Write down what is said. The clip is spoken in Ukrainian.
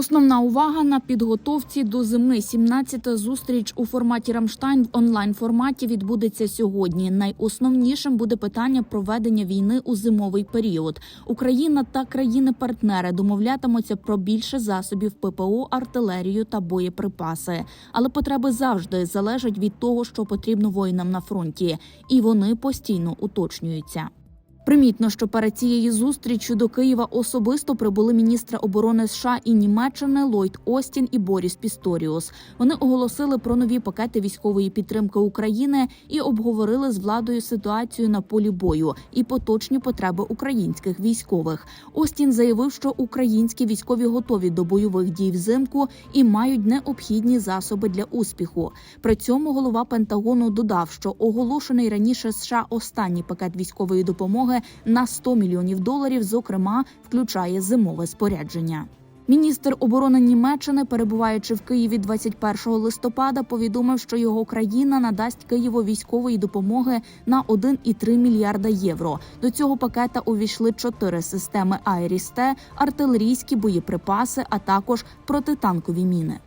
Основна увага на підготовці до зими. 17-та зустріч у форматі Рамштайн в онлайн форматі відбудеться сьогодні. Найосновнішим буде питання проведення війни у зимовий період. Україна та країни-партнери домовлятимуться про більше засобів ППО, артилерію та боєприпаси. Але потреби завжди залежать від того, що потрібно воїнам на фронті, і вони постійно уточнюються. Примітно, що перед цією зустрічю до Києва особисто прибули міністри оборони США і Німеччини Ллойд Остін і Боріс Пісторіус. Вони оголосили про нові пакети військової підтримки України і обговорили з владою ситуацію на полі бою і поточні потреби українських військових. Остін заявив, що українські військові готові до бойових дій взимку і мають необхідні засоби для успіху. При цьому голова Пентагону додав, що оголошений раніше США останній пакет військової допомоги на 100 мільйонів доларів, зокрема, включає зимове спорядження. Міністр оборони Німеччини, перебуваючи в Києві 21 листопада, повідомив, що його країна надасть Києву військової допомоги на 1,3 мільярда євро. До цього пакета увійшли чотири системи Айріс-Т, артилерійські боєприпаси, а також протитанкові міни.